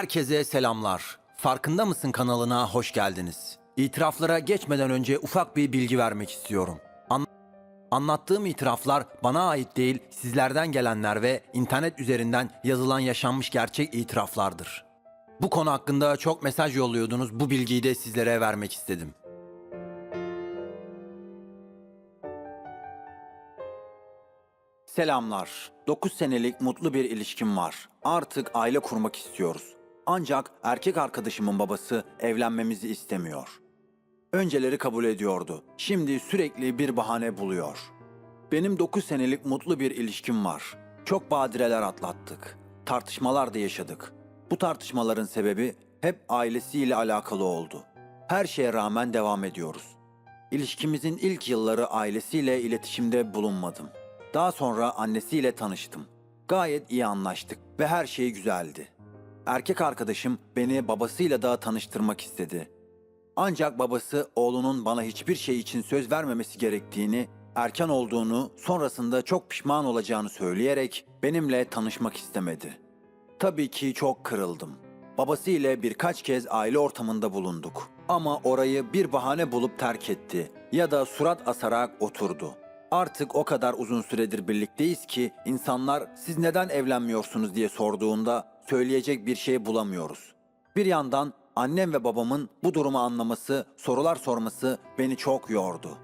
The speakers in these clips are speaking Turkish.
Herkese selamlar. Farkında mısın kanalına hoş geldiniz. İtiraflara geçmeden önce ufak bir bilgi vermek istiyorum. An- Anlattığım itiraflar bana ait değil, sizlerden gelenler ve internet üzerinden yazılan yaşanmış gerçek itiraflardır. Bu konu hakkında çok mesaj yolluyordunuz, bu bilgiyi de sizlere vermek istedim. Selamlar. 9 senelik mutlu bir ilişkim var. Artık aile kurmak istiyoruz. Ancak erkek arkadaşımın babası evlenmemizi istemiyor. Önceleri kabul ediyordu. Şimdi sürekli bir bahane buluyor. Benim 9 senelik mutlu bir ilişkim var. Çok badireler atlattık. Tartışmalar da yaşadık. Bu tartışmaların sebebi hep ailesiyle alakalı oldu. Her şeye rağmen devam ediyoruz. İlişkimizin ilk yılları ailesiyle iletişimde bulunmadım. Daha sonra annesiyle tanıştım. Gayet iyi anlaştık ve her şey güzeldi. Erkek arkadaşım beni babasıyla da tanıştırmak istedi. Ancak babası oğlunun bana hiçbir şey için söz vermemesi gerektiğini, erken olduğunu, sonrasında çok pişman olacağını söyleyerek benimle tanışmak istemedi. Tabii ki çok kırıldım. Babası ile birkaç kez aile ortamında bulunduk. Ama orayı bir bahane bulup terk etti ya da surat asarak oturdu. Artık o kadar uzun süredir birlikteyiz ki insanlar siz neden evlenmiyorsunuz diye sorduğunda söyleyecek bir şey bulamıyoruz. Bir yandan annem ve babamın bu durumu anlaması, sorular sorması beni çok yordu.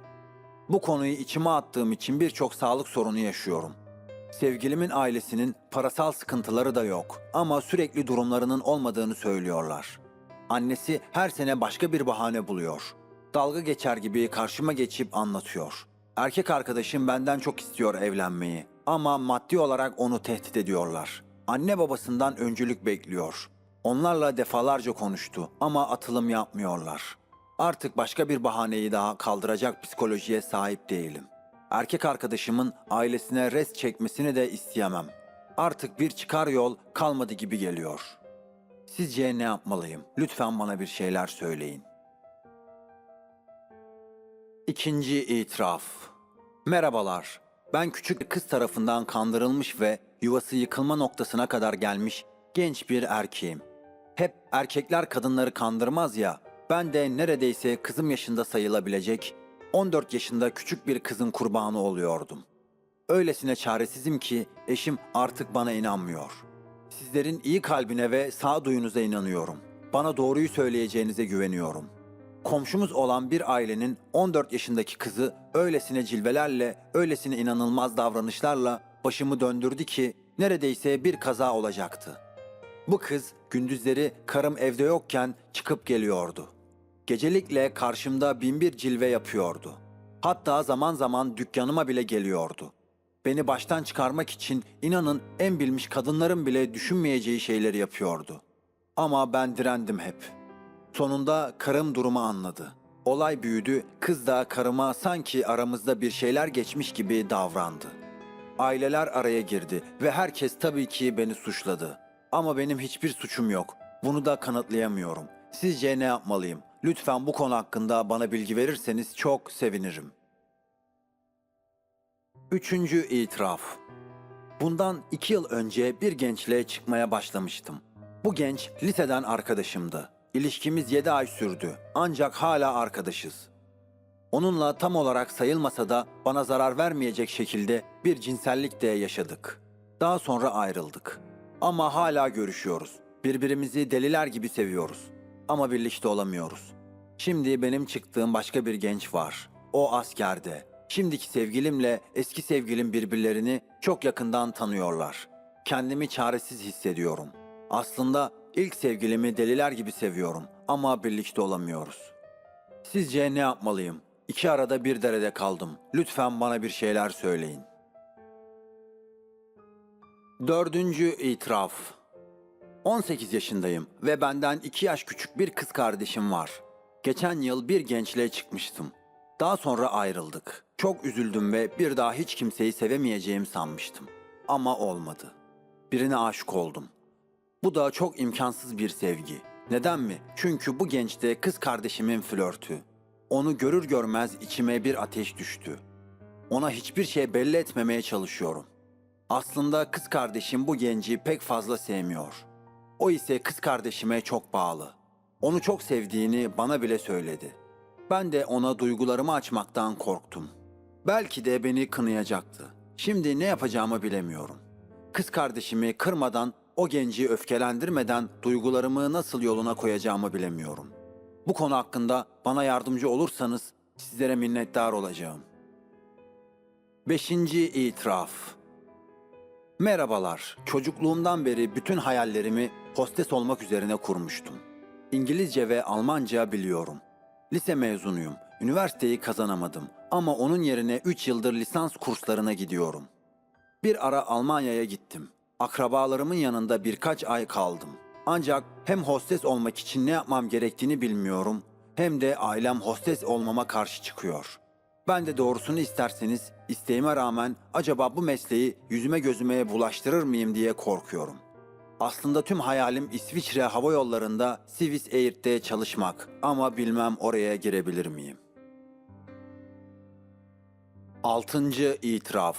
Bu konuyu içime attığım için birçok sağlık sorunu yaşıyorum. Sevgilimin ailesinin parasal sıkıntıları da yok ama sürekli durumlarının olmadığını söylüyorlar. Annesi her sene başka bir bahane buluyor. Dalga geçer gibi karşıma geçip anlatıyor. Erkek arkadaşım benden çok istiyor evlenmeyi ama maddi olarak onu tehdit ediyorlar. Anne babasından öncülük bekliyor. Onlarla defalarca konuştu ama atılım yapmıyorlar. Artık başka bir bahaneyi daha kaldıracak psikolojiye sahip değilim. Erkek arkadaşımın ailesine res çekmesini de isteyemem. Artık bir çıkar yol kalmadı gibi geliyor. Sizce ne yapmalıyım? Lütfen bana bir şeyler söyleyin. İkinci itiraf. Merhabalar. Ben küçük kız tarafından kandırılmış ve yuvası yıkılma noktasına kadar gelmiş genç bir erkeğim. Hep erkekler kadınları kandırmaz ya. Ben de neredeyse kızım yaşında sayılabilecek 14 yaşında küçük bir kızın kurbanı oluyordum. Öylesine çaresizim ki eşim artık bana inanmıyor. Sizlerin iyi kalbine ve sağduyunuza inanıyorum. Bana doğruyu söyleyeceğinize güveniyorum. Komşumuz olan bir ailenin 14 yaşındaki kızı öylesine cilvelerle, öylesine inanılmaz davranışlarla başımı döndürdü ki neredeyse bir kaza olacaktı. Bu kız gündüzleri karım evde yokken çıkıp geliyordu. Gecelikle karşımda binbir cilve yapıyordu. Hatta zaman zaman dükkanıma bile geliyordu. Beni baştan çıkarmak için inanın en bilmiş kadınların bile düşünmeyeceği şeyleri yapıyordu. Ama ben direndim hep. Sonunda karım durumu anladı. Olay büyüdü, kız da karıma sanki aramızda bir şeyler geçmiş gibi davrandı. Aileler araya girdi ve herkes tabii ki beni suçladı. Ama benim hiçbir suçum yok. Bunu da kanıtlayamıyorum. Sizce ne yapmalıyım? Lütfen bu konu hakkında bana bilgi verirseniz çok sevinirim. Üçüncü itiraf. Bundan iki yıl önce bir gençle çıkmaya başlamıştım. Bu genç liseden arkadaşımdı. İlişkimiz 7 ay sürdü ancak hala arkadaşız. Onunla tam olarak sayılmasa da bana zarar vermeyecek şekilde bir cinsellik de yaşadık. Daha sonra ayrıldık. Ama hala görüşüyoruz. Birbirimizi deliler gibi seviyoruz. Ama birlikte olamıyoruz. Şimdi benim çıktığım başka bir genç var. O askerde. Şimdiki sevgilimle eski sevgilim birbirlerini çok yakından tanıyorlar. Kendimi çaresiz hissediyorum. Aslında ilk sevgilimi deliler gibi seviyorum ama birlikte olamıyoruz. Sizce ne yapmalıyım? İki arada bir derede kaldım. Lütfen bana bir şeyler söyleyin. Dördüncü itiraf. 18 yaşındayım ve benden 2 yaş küçük bir kız kardeşim var. Geçen yıl bir gençle çıkmıştım. Daha sonra ayrıldık. Çok üzüldüm ve bir daha hiç kimseyi sevemeyeceğim sanmıştım. Ama olmadı. Birine aşık oldum. Bu da çok imkansız bir sevgi. Neden mi? Çünkü bu gençte kız kardeşimin flörtü. Onu görür görmez içime bir ateş düştü. Ona hiçbir şey belli etmemeye çalışıyorum. Aslında kız kardeşim bu genci pek fazla sevmiyor. O ise kız kardeşime çok bağlı. Onu çok sevdiğini bana bile söyledi. Ben de ona duygularımı açmaktan korktum. Belki de beni kınayacaktı. Şimdi ne yapacağımı bilemiyorum. Kız kardeşimi kırmadan, o genci öfkelendirmeden duygularımı nasıl yoluna koyacağımı bilemiyorum. Bu konu hakkında bana yardımcı olursanız sizlere minnettar olacağım. Beşinci itiraf. Merhabalar. Çocukluğumdan beri bütün hayallerimi hostes olmak üzerine kurmuştum. İngilizce ve Almanca biliyorum. Lise mezunuyum. Üniversiteyi kazanamadım ama onun yerine 3 yıldır lisans kurslarına gidiyorum. Bir ara Almanya'ya gittim. Akrabalarımın yanında birkaç ay kaldım. Ancak hem hostes olmak için ne yapmam gerektiğini bilmiyorum hem de ailem hostes olmama karşı çıkıyor. Ben de doğrusunu isterseniz isteğime rağmen acaba bu mesleği yüzüme gözüme bulaştırır mıyım diye korkuyorum. Aslında tüm hayalim İsviçre Hava Yolları'nda Swiss Air'de çalışmak ama bilmem oraya girebilir miyim. Altıncı itiraf.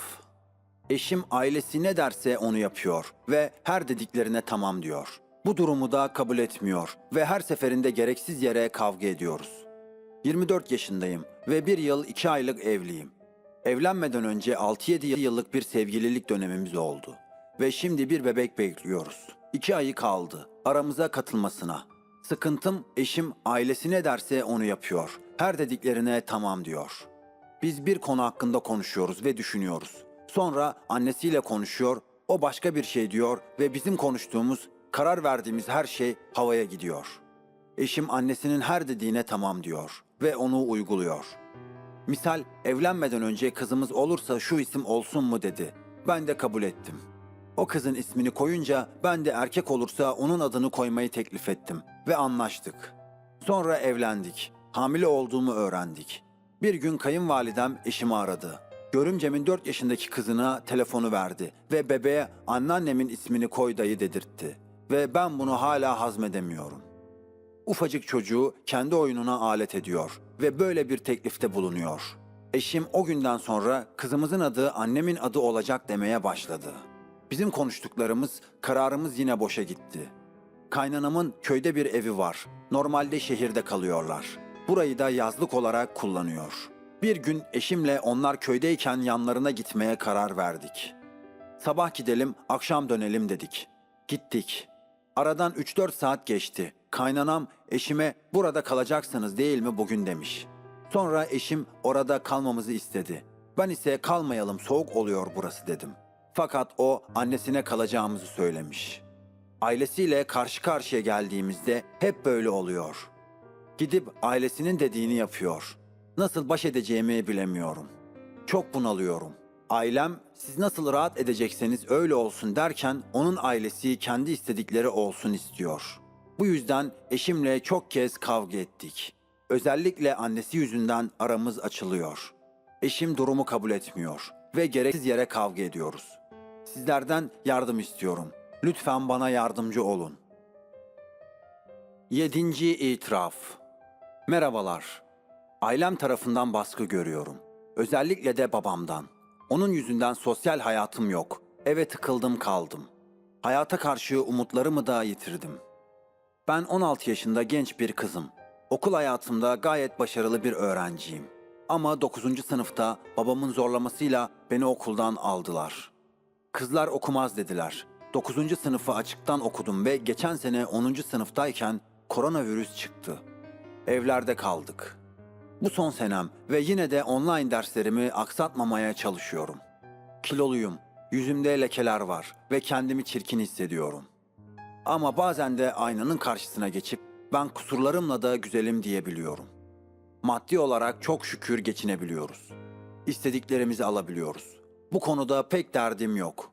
Eşim ailesi ne derse onu yapıyor ve her dediklerine tamam diyor. Bu durumu da kabul etmiyor ve her seferinde gereksiz yere kavga ediyoruz. 24 yaşındayım ve bir yıl 2 aylık evliyim. Evlenmeden önce 6-7 yıllık bir sevgililik dönemimiz oldu. Ve şimdi bir bebek bekliyoruz. 2 ayı kaldı aramıza katılmasına. Sıkıntım eşim ailesi ne derse onu yapıyor. Her dediklerine tamam diyor. Biz bir konu hakkında konuşuyoruz ve düşünüyoruz. Sonra annesiyle konuşuyor, o başka bir şey diyor ve bizim konuştuğumuz, karar verdiğimiz her şey havaya gidiyor. Eşim annesinin her dediğine tamam diyor ve onu uyguluyor. Misal evlenmeden önce kızımız olursa şu isim olsun mu dedi. Ben de kabul ettim. O kızın ismini koyunca ben de erkek olursa onun adını koymayı teklif ettim ve anlaştık. Sonra evlendik. Hamile olduğumu öğrendik. Bir gün kayınvalidem eşimi aradı. Görümcemin 4 yaşındaki kızına telefonu verdi ve bebeğe anneannemin ismini koy dayı dedirtti. Ve ben bunu hala hazmedemiyorum. Ufacık çocuğu kendi oyununa alet ediyor ve böyle bir teklifte bulunuyor. Eşim o günden sonra kızımızın adı annemin adı olacak demeye başladı. Bizim konuştuklarımız, kararımız yine boşa gitti. Kaynanamın köyde bir evi var. Normalde şehirde kalıyorlar. Burayı da yazlık olarak kullanıyor. Bir gün eşimle onlar köydeyken yanlarına gitmeye karar verdik. Sabah gidelim, akşam dönelim dedik. Gittik. Aradan 3-4 saat geçti. Kaynanam eşime burada kalacaksınız değil mi bugün demiş. Sonra eşim orada kalmamızı istedi. Ben ise kalmayalım soğuk oluyor burası dedim. Fakat o annesine kalacağımızı söylemiş. Ailesiyle karşı karşıya geldiğimizde hep böyle oluyor. Gidip ailesinin dediğini yapıyor. Nasıl baş edeceğimi bilemiyorum. Çok bunalıyorum. Ailem siz nasıl rahat edecekseniz öyle olsun derken onun ailesi kendi istedikleri olsun istiyor. Bu yüzden eşimle çok kez kavga ettik. Özellikle annesi yüzünden aramız açılıyor. Eşim durumu kabul etmiyor ve gereksiz yere kavga ediyoruz. Sizlerden yardım istiyorum. Lütfen bana yardımcı olun. Yedinci itiraf. Merhabalar. Ailem tarafından baskı görüyorum. Özellikle de babamdan. Onun yüzünden sosyal hayatım yok. Eve tıkıldım kaldım. Hayata karşı umutlarımı da yitirdim. Ben 16 yaşında genç bir kızım. Okul hayatımda gayet başarılı bir öğrenciyim. Ama 9. sınıfta babamın zorlamasıyla beni okuldan aldılar. Kızlar okumaz dediler. 9. sınıfı açıktan okudum ve geçen sene 10. sınıftayken koronavirüs çıktı. Evlerde kaldık. Bu son senem ve yine de online derslerimi aksatmamaya çalışıyorum. Kiloluyum, yüzümde lekeler var ve kendimi çirkin hissediyorum. Ama bazen de aynanın karşısına geçip ben kusurlarımla da güzelim diyebiliyorum. Maddi olarak çok şükür geçinebiliyoruz. İstediklerimizi alabiliyoruz. Bu konuda pek derdim yok.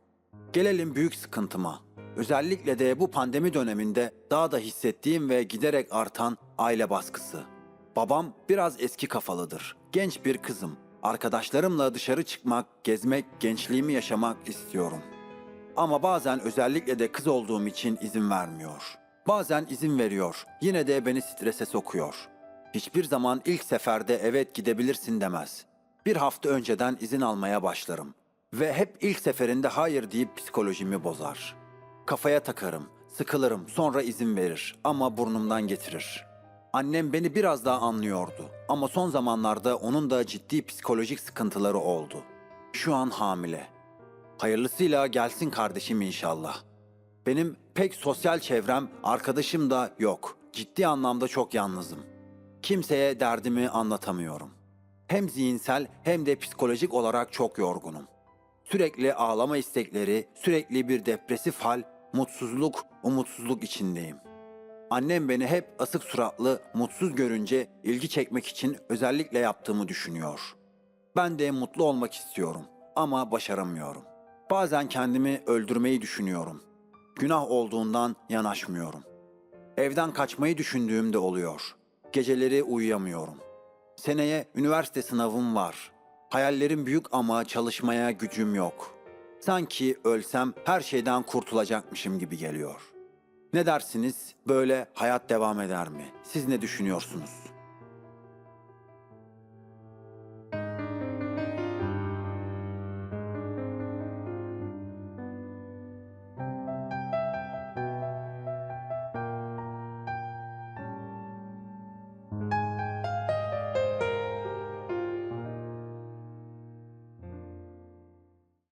Gelelim büyük sıkıntıma. Özellikle de bu pandemi döneminde daha da hissettiğim ve giderek artan aile baskısı. Babam biraz eski kafalıdır. Genç bir kızım. Arkadaşlarımla dışarı çıkmak, gezmek, gençliğimi yaşamak istiyorum. Ama bazen özellikle de kız olduğum için izin vermiyor. Bazen izin veriyor. Yine de beni strese sokuyor. Hiçbir zaman ilk seferde evet gidebilirsin demez. Bir hafta önceden izin almaya başlarım. Ve hep ilk seferinde hayır deyip psikolojimi bozar. Kafaya takarım. Sıkılırım, sonra izin verir ama burnumdan getirir. Annem beni biraz daha anlıyordu ama son zamanlarda onun da ciddi psikolojik sıkıntıları oldu. Şu an hamile. Hayırlısıyla gelsin kardeşim inşallah. Benim pek sosyal çevrem, arkadaşım da yok. Ciddi anlamda çok yalnızım. Kimseye derdimi anlatamıyorum. Hem zihinsel hem de psikolojik olarak çok yorgunum. Sürekli ağlama istekleri, sürekli bir depresif hal, mutsuzluk, umutsuzluk içindeyim. Annem beni hep asık suratlı, mutsuz görünce ilgi çekmek için özellikle yaptığımı düşünüyor. Ben de mutlu olmak istiyorum ama başaramıyorum. Bazen kendimi öldürmeyi düşünüyorum. Günah olduğundan yanaşmıyorum. Evden kaçmayı düşündüğüm de oluyor. Geceleri uyuyamıyorum. Seneye üniversite sınavım var. Hayallerim büyük ama çalışmaya gücüm yok. Sanki ölsem her şeyden kurtulacakmışım gibi geliyor. Ne dersiniz? Böyle hayat devam eder mi? Siz ne düşünüyorsunuz?